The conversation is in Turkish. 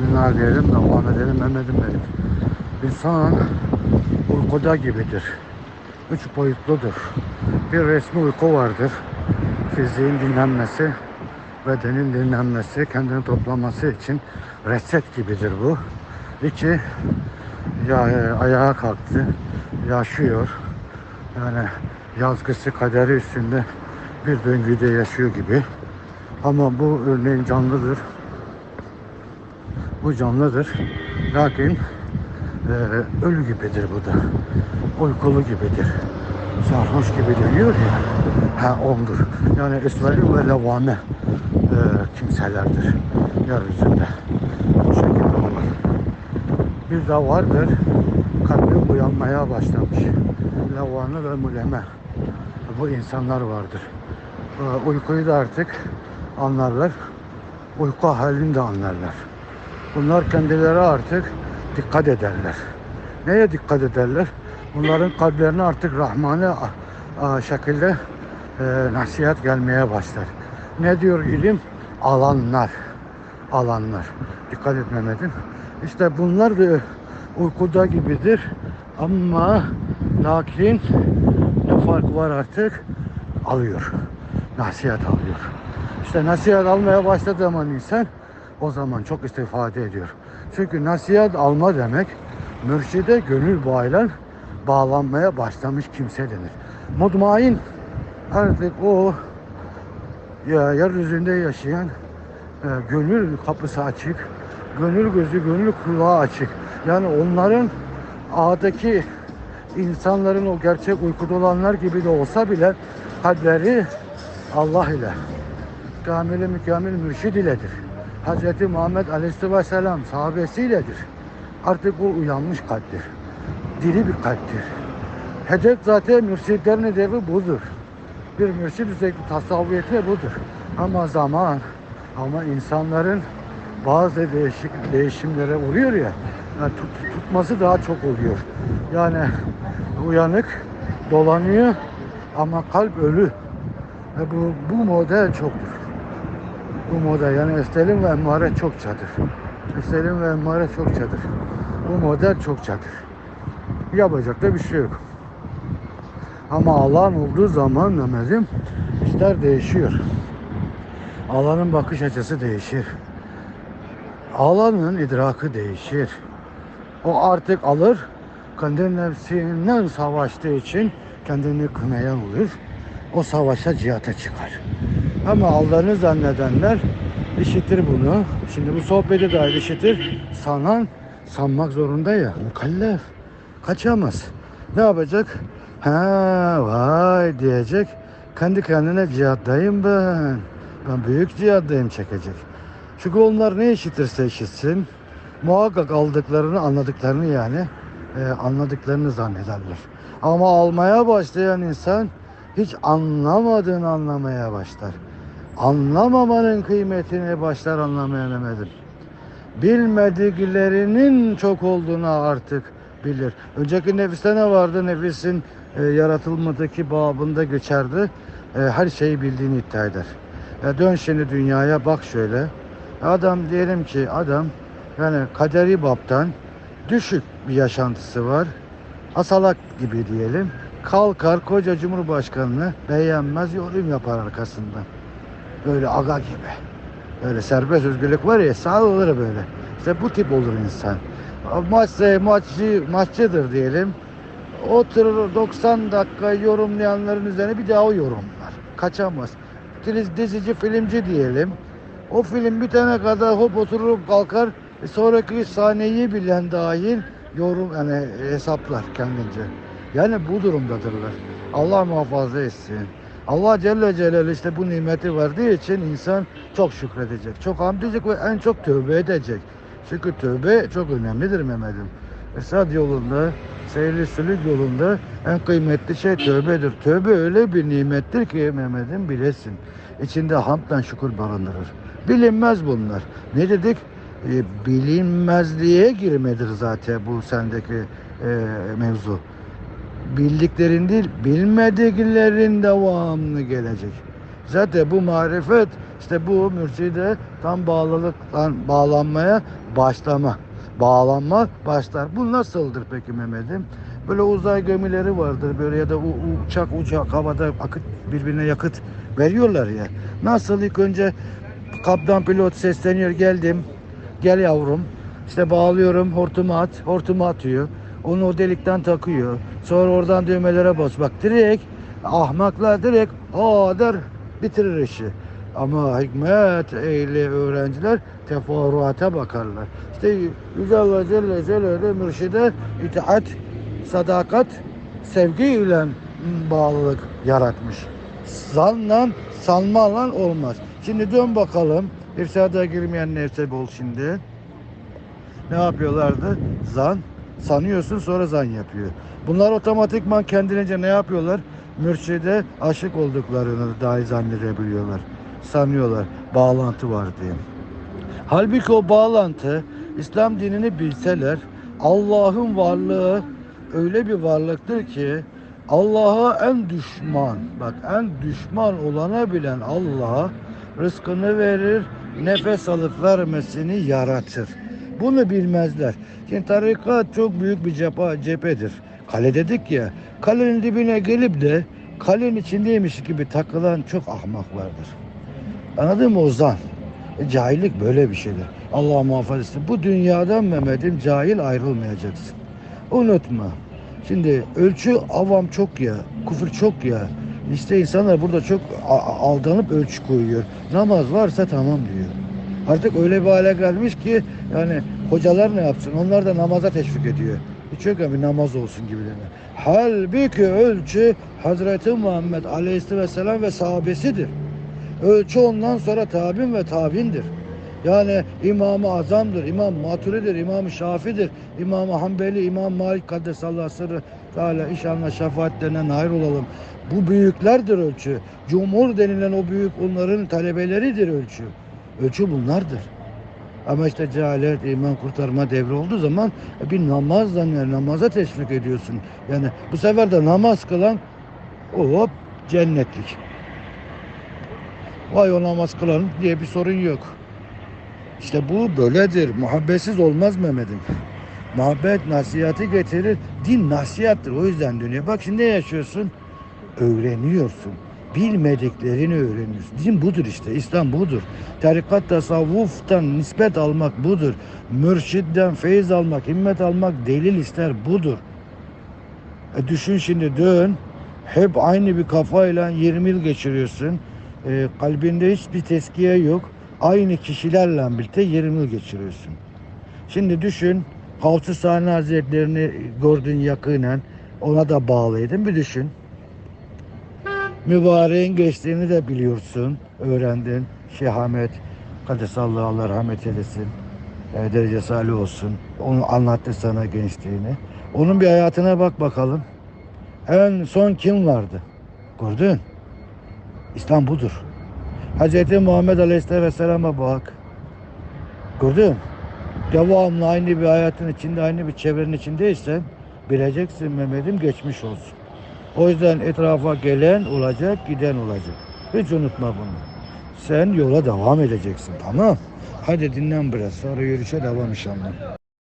Bismillah diyelim de devam edelim Mehmet'im benim. İnsan uykuda gibidir. Üç boyutludur. Bir resmi uyku vardır. Fiziğin dinlenmesi, bedenin dinlenmesi, kendini toplaması için reset gibidir bu. İki, ya, e, ayağa kalktı, yaşıyor. Yani yazgısı kaderi üstünde bir döngüde yaşıyor gibi. Ama bu örneğin canlıdır. Bu canlıdır. Lakin e, ölü gibidir bu da. Uykulu gibidir. Sarhoş gibi dönüyor ya. Ha ondur. Yani esveri ve levame e, kimselerdir. Yeryüzünde. Bu şekilde olur. Bir de vardır. Kalbi uyanmaya başlamış. Levane ve muleme. Bu insanlar vardır. E, uykuyu da artık anlarlar. Uyku halini de anlarlar. Bunlar kendileri artık dikkat ederler. Neye dikkat ederler? Bunların kalplerine artık Rahman'ı şekilde e, nasihat gelmeye başlar. Ne diyor ilim? Alanlar. Alanlar. Dikkat et Mehmet'im. İşte bunlar da uykuda gibidir. Ama lakin ne fark var artık? Alıyor. Nasihat alıyor. İşte nasihat almaya başladığı zaman insan o zaman çok istifade ediyor. Çünkü nasihat alma demek mürşide gönül bağıyla bağlanmaya başlamış kimse denir. Mutmain artık o ya yeryüzünde yaşayan e, gönül kapısı açık, gönül gözü, gönül kulağı açık. Yani onların ağdaki insanların o gerçek uykuda olanlar gibi de olsa bile kalpleri Allah ile kamil mükemmel mürşid iledir. Hz. Muhammed Aleyhisselam sahabesiyledir. Artık bu uyanmış kalptir. Diri bir kalptir. Hedef zaten mürşidlerin hedefi budur. Bir mürşid özellikle tasavvufiyeti budur. Ama zaman, ama insanların bazı değişik değişimlere oluyor ya, yani tut- tutması daha çok oluyor. Yani uyanık, dolanıyor ama kalp ölü. Ve bu, bu model çoktur. Bu model yani estelim ve emmare çokçadır. Estelim ve emmare çokçadır. Bu model çokçadır. Yapacak da bir şey yok. Ama Allah'ın olduğu zaman Mehmet'im işler değişiyor. Allah'ın bakış açısı değişir. Allah'ın idrakı değişir. O artık alır, kendi nefsinden savaştığı için kendini kınayan olur. O savaşa cihata çıkar. Ama Allah'ını zannedenler işitir bunu. Şimdi bu sohbeti dair işitir. Sanan sanmak zorunda ya. Mukallef. Kaçamaz. Ne yapacak? Ha vay diyecek. Kendi kendine cihattayım ben. Ben büyük cihattayım çekecek. Çünkü onlar ne işitirse işitsin. Muhakkak aldıklarını anladıklarını yani e, anladıklarını zannederler. Ama almaya başlayan insan hiç anlamadığını anlamaya başlar. Anlamamanın kıymetini başlar anlamaya Mehmet'im. Bilmediklerinin çok olduğunu artık bilir. Önceki nefiste ne vardı? Nefisin e, yaratılmadaki babında geçerdi. E, her şeyi bildiğini iddia eder. E, dön şimdi dünyaya bak şöyle. Adam diyelim ki adam yani kaderi baptan düşük bir yaşantısı var. Asalak gibi diyelim. Kalkar koca cumhurbaşkanını beğenmez yorum yapar arkasından. Böyle aga gibi. Böyle serbest özgürlük var ya sağ olur böyle. İşte bu tip olur insan. Maç, maççı, maççıdır diyelim. Oturur 90 dakika yorumlayanların üzerine bir daha o yorumlar. Kaçamaz. Diz- Dizici, filmci diyelim. O film bitene kadar hop oturup kalkar. E sonraki sahneyi bilen dahil yorum yani hesaplar kendince. Yani bu durumdadırlar. Allah muhafaza etsin. Allah Celle Celaluhu işte bu nimeti verdiği için insan çok şükredecek, çok hamd edecek ve en çok tövbe edecek. Çünkü tövbe çok önemlidir Mehmet'im. Esad yolunda, seyri sülük yolunda en kıymetli şey tövbedir. Tövbe öyle bir nimettir ki Mehmet'im bilesin. İçinde hamdla şükür barındırır. Bilinmez bunlar. Ne dedik? E, bilinmezliğe girmedir zaten bu sendeki e, mevzu bildiklerin değil, bilmediklerin devamlı gelecek. Zaten bu marifet İşte bu mürşide tam bağlılıktan bağlanmaya başlama. Bağlanma başlar. Bu nasıldır peki Mehmet'im? Böyle uzay gemileri vardır böyle ya da uçak uçak havada akıt birbirine yakıt veriyorlar ya. Nasıl ilk önce kaptan pilot sesleniyor geldim. Gel yavrum. İşte bağlıyorum hortumu at. Hortumu atıyor. Onu o delikten takıyor. Sonra oradan düğmelere bas. Bak direkt ahmaklar direkt aa der bitirir işi. Ama hikmet ehli öğrenciler teferruata bakarlar. İşte Yüce Allah Celle Celaluhu mürşide itaat, sadakat, sevgi ile bağlılık yaratmış. Zanla, sanmalan olmaz. Şimdi dön bakalım. İrşada girmeyen nefse bol şimdi. Ne yapıyorlardı? Zan. Sanıyorsun sonra zan yapıyor. Bunlar otomatikman kendilerince ne yapıyorlar? Mürşide aşık olduklarını dahi zannedebiliyorlar. Sanıyorlar. Bağlantı var diye. Halbuki o bağlantı İslam dinini bilseler Allah'ın varlığı öyle bir varlıktır ki Allah'a en düşman bak en düşman olana bilen Allah rızkını verir nefes alıp vermesini yaratır. Bunu bilmezler. Şimdi tarikat çok büyük bir cephe, cephedir. Kale dedik ya kalenin dibine gelip de kalenin içindeymiş gibi takılan çok ahmak vardır. Anladın mı Ozan? E, Cahillik böyle bir şeydir. Allah muhafaza etsin. Bu dünyadan Mehmet'im cahil ayrılmayacaksın. Unutma. Şimdi ölçü avam çok ya, küfür çok ya. İşte insanlar burada çok aldanıp ölçü koyuyor. Namaz varsa tamam diyor. Artık öyle bir hale gelmiş ki yani hocalar ne yapsın? Onlar da namaza teşvik ediyor. Hiç yok bir namaz olsun gibilerine. Halbuki ölçü Hazreti Muhammed Aleyhisselam ve sahabesidir. Ölçü ondan sonra tabin ve tabindir. Yani İmam-ı Azam'dır, İmam Maturi'dir, İmam Şafi'dir, İmam Hanbeli, İmam Malik Kaddesallahu sırrı Teala inşallah şefaatlerine nail olalım. Bu büyüklerdir ölçü. Cumhur denilen o büyük onların talebeleridir ölçü. Ölçü bunlardır. Ama işte cehalet, iman kurtarma devri olduğu zaman e, bir namazla yani namaza teşvik ediyorsun. Yani bu sefer de namaz kılan hop cennetlik. Vay o namaz kılan diye bir sorun yok. İşte bu böyledir. Muhabbetsiz olmaz Mehmet'im. Muhabbet nasihati getirir. Din nasihattır. O yüzden dönüyor. Bak şimdi ne yaşıyorsun? Öğreniyorsun. Bilmediklerini öğreniyorsun. Din budur işte. İslam budur. Tarikat tasavvuftan nispet almak budur. Mürşitten feyiz almak, himmet almak, delil ister budur. E düşün şimdi dön. Hep aynı bir kafayla 20 yıl geçiriyorsun. E, kalbinde hiçbir teskiye yok. Aynı kişilerle birlikte 20 yıl geçiriyorsun. Şimdi düşün. Havsı Sani Hazretlerini gördün yakinen. Ona da bağlıydın. Bir düşün. Mübareğin geçtiğini de biliyorsun. Öğrendin. Şeyh Ahmet Kadesallahu Allah rahmet eylesin. E, derecesi Ali olsun. Onu anlattı sana gençliğini. Onun bir hayatına bak bakalım. En son kim vardı? Gördün? İslam budur. Hz. Muhammed Aleyhisselam'a bak. Gördün? Devamlı aynı bir hayatın içinde, aynı bir çevrenin içindeysen bileceksin Mehmet'im geçmiş olsun. O yüzden etrafa gelen olacak, giden olacak. Hiç unutma bunu. Sen yola devam edeceksin tamam? Hadi dinlen biraz sonra yürüyüşe devam inşallah.